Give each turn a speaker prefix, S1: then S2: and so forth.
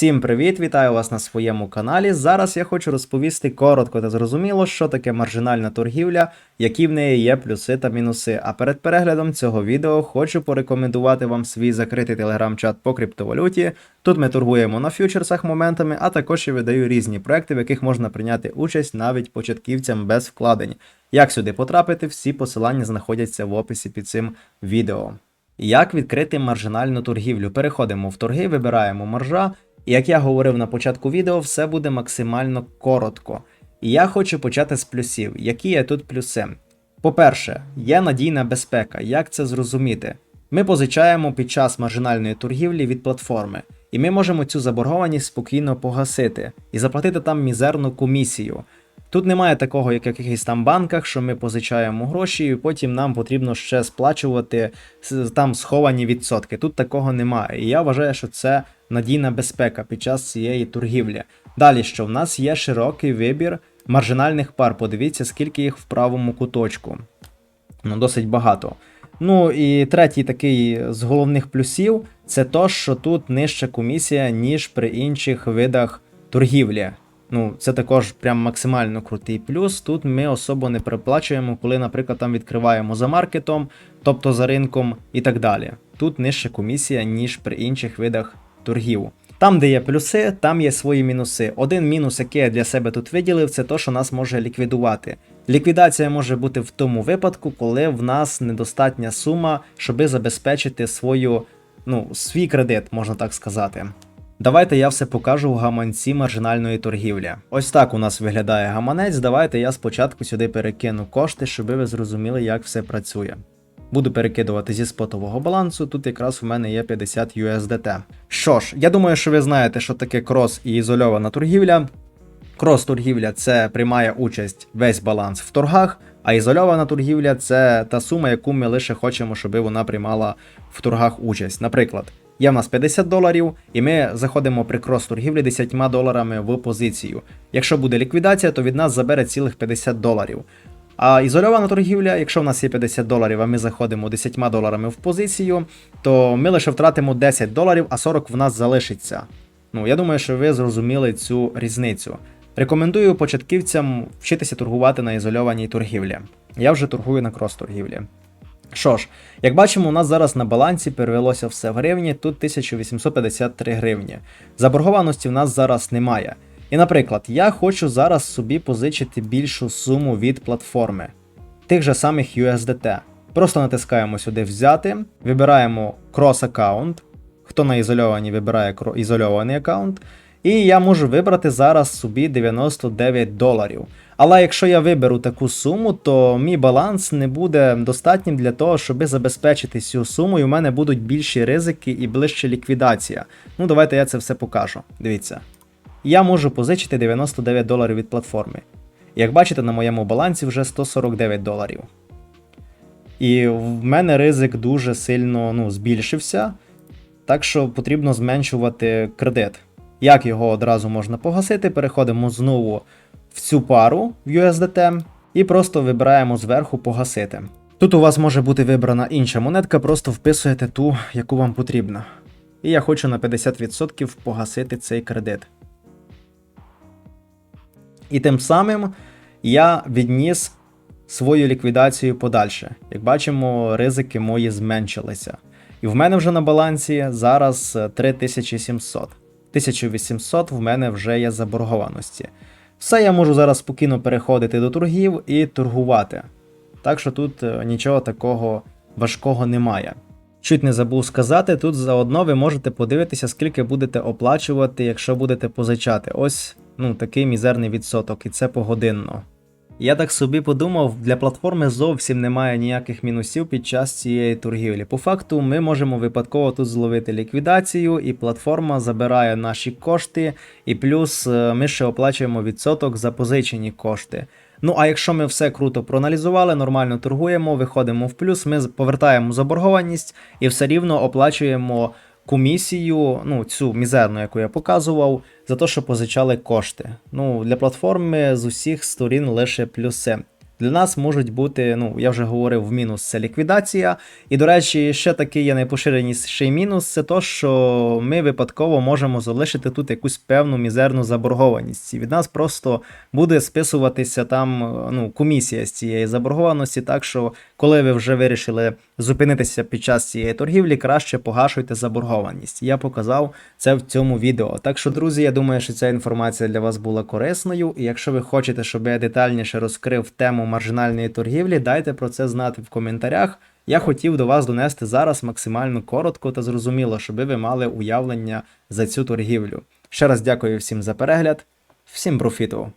S1: Всім привіт, вітаю вас на своєму каналі. Зараз я хочу розповісти коротко та зрозуміло, що таке маржинальна торгівля, які в неї є плюси та мінуси. А перед переглядом цього відео хочу порекомендувати вам свій закритий телеграм-чат по криптовалюті. Тут ми торгуємо на фьючерсах моментами, а також я видаю різні проекти, в яких можна прийняти участь навіть початківцям без вкладень. Як сюди потрапити, всі посилання знаходяться в описі під цим відео. Як відкрити маржинальну торгівлю? Переходимо в торги, вибираємо маржа. Як я говорив на початку відео, все буде максимально коротко. І я хочу почати з плюсів. Які є тут плюси? По-перше, є надійна безпека. Як це зрозуміти? Ми позичаємо під час маржинальної торгівлі від платформи, і ми можемо цю заборгованість спокійно погасити і заплатити там мізерну комісію. Тут немає такого, як в якихось там банках, що ми позичаємо гроші, і потім нам потрібно ще сплачувати там сховані відсотки. Тут такого немає. І я вважаю, що це надійна безпека під час цієї торгівлі. Далі що в нас є широкий вибір маржинальних пар. Подивіться, скільки їх в правому куточку. Ну, досить багато. Ну і третій такий з головних плюсів це то, що тут нижча комісія, ніж при інших видах торгівлі. Ну, це також прям максимально крутий плюс. Тут ми особо не переплачуємо, коли, наприклад, там відкриваємо за маркетом, тобто за ринком і так далі. Тут нижча комісія, ніж при інших видах торгів. Там, де є плюси, там є свої мінуси. Один мінус, який я для себе тут виділив, це то, що нас може ліквідувати. Ліквідація може бути в тому випадку, коли в нас недостатня сума, щоби забезпечити свою, ну, свій кредит, можна так сказати. Давайте я все покажу в гаманці маржинальної торгівлі. Ось так у нас виглядає гаманець. Давайте я спочатку сюди перекину кошти, щоб ви зрозуміли, як все працює. Буду перекидувати зі спотового балансу. Тут якраз у мене є 50 USDT. Що ж, я думаю, що ви знаєте, що таке крос і ізольована торгівля. Крос торгівля це приймає участь весь баланс в торгах, а ізольована торгівля це та сума, яку ми лише хочемо, щоб вона приймала в торгах участь. Наприклад, є в нас 50 доларів, і ми заходимо при крос торгівлі 10 доларами в позицію. Якщо буде ліквідація, то від нас забере цілих 50 доларів. А ізольована торгівля, якщо в нас є 50 доларів, а ми заходимо 10 доларами в позицію, то ми лише втратимо 10 доларів, а 40 в нас залишиться. Ну, я думаю, що ви зрозуміли цю різницю. Рекомендую початківцям вчитися торгувати на ізольованій торгівлі. Я вже торгую на крос-торгівлі. Що ж, як бачимо, у нас зараз на балансі перевелося все в гривні, тут 1853 гривні. Заборгованості в нас зараз немає. І, наприклад, я хочу зараз собі позичити більшу суму від платформи, тих же самих USDT. Просто натискаємо сюди взяти, вибираємо Cross аккаунт. Хто на ізольованій вибирає ізольований аккаунт. І я можу вибрати зараз собі 99 доларів. Але якщо я виберу таку суму, то мій баланс не буде достатнім для того, щоб забезпечити цю суму, і у мене будуть більші ризики і ближче ліквідація. Ну, давайте я це все покажу. Дивіться. Я можу позичити 99 доларів від платформи. Як бачите, на моєму балансі вже 149 доларів. І в мене ризик дуже сильно ну, збільшився, так що потрібно зменшувати кредит. Як його одразу можна погасити? Переходимо знову в цю пару в USDT і просто вибираємо зверху погасити. Тут у вас може бути вибрана інша монетка, просто вписуєте ту, яку вам потрібно. І я хочу на 50% погасити цей кредит. І тим самим я відніс свою ліквідацію подальше. Як бачимо, ризики мої зменшилися. І в мене вже на балансі зараз е, 3700. 1800 в мене вже є заборгованості. Все я можу зараз спокійно переходити до торгів і торгувати. Так що тут е, нічого такого важкого немає. Чуть не забув сказати, тут заодно ви можете подивитися, скільки будете оплачувати, якщо будете позичати. Ось ну, такий мізерний відсоток, і це погодинно. Я так собі подумав, для платформи зовсім немає ніяких мінусів під час цієї торгівлі. По факту, ми можемо випадково тут зловити ліквідацію, і платформа забирає наші кошти, і плюс е, ми ще оплачуємо відсоток за позичені кошти. Ну а якщо ми все круто проаналізували, нормально торгуємо, виходимо в плюс, ми повертаємо заборгованість і все рівно оплачуємо комісію, ну цю мізерну, яку я показував, за те, що позичали кошти. Ну для платформи з усіх сторін лише плюси. Для нас можуть бути, ну я вже говорив, в мінус це ліквідація. І до речі, ще такий є найпоширеніший мінус це то, що ми випадково можемо залишити тут якусь певну мізерну заборгованість. І від нас просто буде списуватися там ну, комісія з цієї заборгованості. Так що, коли ви вже вирішили зупинитися під час цієї торгівлі, краще погашуйте заборгованість. Я показав це в цьому відео. Так що, друзі, я думаю, що ця інформація для вас була корисною. І якщо ви хочете, щоб я детальніше розкрив тему маржинальної торгівлі, дайте про це знати в коментарях. Я хотів до вас донести зараз максимально коротко та зрозуміло, щоб ви мали уявлення за цю торгівлю. Ще раз дякую всім за перегляд, всім профіту!